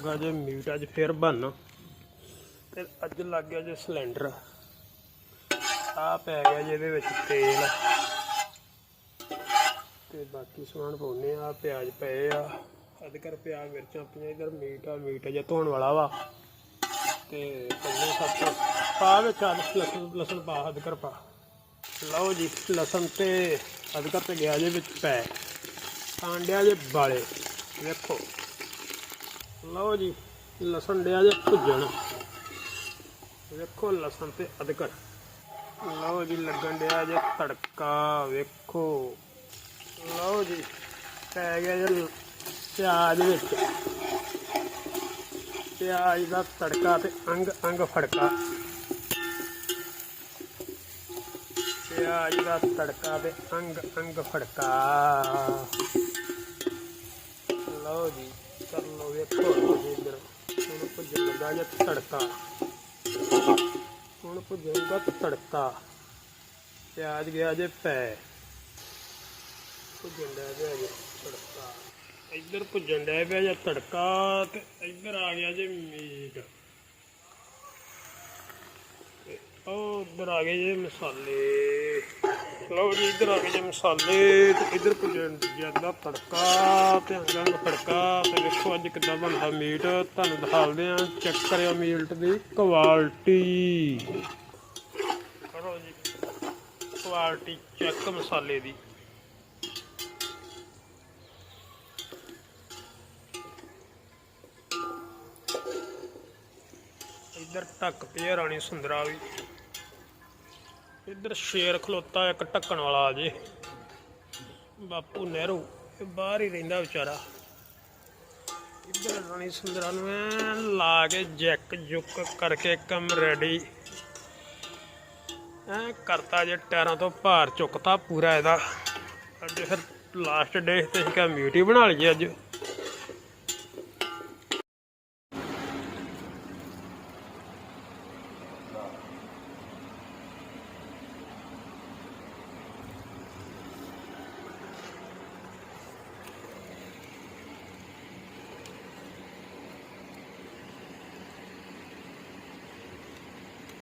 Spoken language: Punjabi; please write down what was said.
ਜੇ ਮੀਟ ਅੱਜ ਫੇਰ ਬਣ ਤੇ ਅੱਜ ਲੱਗ ਗਿਆ ਜੇ ਸਿਲੰਡਰ। ਆ ਪੈ ਗਿਆ ਜੇ ਇਹਦੇ ਵਿੱਚ ਤੇਲ। ਤੇ ਬਾਕੀ ਸਮਾਨ ਪਾਉਨੇ ਆ, ਪਿਆਜ਼ ਪਏ ਆ। ਅਦ ਕਰ ਪਿਆਜ਼, ਮਿਰਚਾਂ, ਪਈਆਂ, ਇਧਰ ਮੀਟ ਆ, ਮੀਟ ਜੇ ਧੋਣ ਵਾਲਾ ਵਾ। ਤੇ ਪੰਨੇ ਸੱਤ ਪਾ ਵਿੱਚ ਆ, ਲਸਣ ਲਸਣ ਪਾ ਅਦ ਕਰ ਪਾ। ਲਓ ਜੀ, ਲਸਣ ਤੇ ਅਦਕਰ ਤੇ ਗਿਆ ਜੇ ਵਿੱਚ ਪੈ। ਆਂਡਿਆ ਜੇ ਬਾਲੇ। ਵੇਖੋ। ਲਓ ਜੀ, ਲਸਣ ਡਿਆ ਜੇ ਭੁੱਜਣ। ਵੇਖੋ ਲਸਣ ਤੇ ਅਦਕਰ ਲਓ ਜੀ, ਲੱਗਣ ਡਿਆ ਜੇ ਤੜਕਾ, ਵੇਖੋ। ਲਓ ਜੀ, ਪੈ ਗਿਆ ਜੇ ਪਿਆਜ਼ ਵਿੱਚ। ਪਿਆਜ਼ ਦਾ ਤੜਕਾ ਤੇ ਅੰਗ ਅੰਗ ਫੜਕਾ। ਪਿਆਜ਼ ਦਾ ਤੜਕਾ ਤੇ ਅੰਗ ਅੰਗ ਫੜਕਾ। ਲਓ ਜੀ, ਕਰ ਲਓ ਵੇਖੋ ਤੁਸੀਂ ਇੱਧਰ ਹੁਣ ਭੁੱਜਣ ਲੱਗਾ ਤੜਕਾ। ਹੁਣ ਭੁੱਜੇਗਾ ਤੜਕਾ। ਪਿਆਜ਼ ਗਿਆ ਜੇ ਪੈ। ਭੁੱਜਣ ਦਾ ਪਿਆ ਜੇ ਤੜਕਾ। ਇੱਧਰ ਭੁੱਜਣ ਦਾ ਪਿਆ ਜੇ ਤੜਕਾ ਤੇ ਇੱਧਰ ਆ ਗਿਆ ਜੇ ਮੀਟ। ਤੇ ਉਹ ਇੱਧਰ ਆ ਗਏ ਜੇ ਮਸਾਲੇ। ਲਓ ਜੀ, ਇੱਧਰ ਆ ਗਏ ਜੇ ਮਸਾਲੇ, ਤੇ ਇੱਧਰ ਭੁੱਜਣ ਜਾਂਦਾ ਤੜਕਾ ਤੇ ਅੰਗਾਂ ਤੜਕਾ ਤੇ ਵੇਖੋ ਅੱਜ ਕਿੱਦਾਂ ਬਣਦਾ ਮੀਟ। ਤੁਹਾਨੂੰ ਦਿਖਾਉਂਦੇ ਆ ਚੈੱਕ ਕਰਿਓ ਮੀਟ ਦੀ ਕੁਆਲਿਟੀ ਕਰੋ ਜੀ ਕੁਆਲਿਟੀ ਚੈੱਕ ਮਸਾਲੇ ਦੀ। ਇੱਧਰ ਟੱਕ ਪਿਆ ਰਾਣੀ ਸੁੰਦਰਾ ਵੀ। ਇੱਧਰ ਸ਼ੇਰ ਖਲੋਤਾ ਇੱਕ ਢੱਕਣ ਵਾਲਾ ਜੇ। ਬਾਪੂ ਨਹਿਰੂ, ਇਹ ਬਾਹਰ ਹੀ ਰਹਿੰਦਾ ਵਿਚਾਰਾ। ਇੱਧਰ ਰਾਣੀ ਸੁੰਦਰਾ ਨੂੰ ਐਂ ਲਾ ਕੇ ਜੈਕ ਜੁੱਕ ਕਰਕੇ ਕੰਮ ਰੈਡੀ ਐ ਕਰਤਾ ਜੇ ਟਾਇਰਾਂ ਤੋਂ ਭਾਰ ਚੁੱਕਤਾ ਪੂਰਾ ਇਹਦਾ। ਅੱਜ ਫਿਰ ਲਾਸਟ ਡੇ ਤੇ ਅਸੀਂ ਕਿਹਾ ਮੀਟ ਬਣਾ ਲਈਏ ਅੱਜ।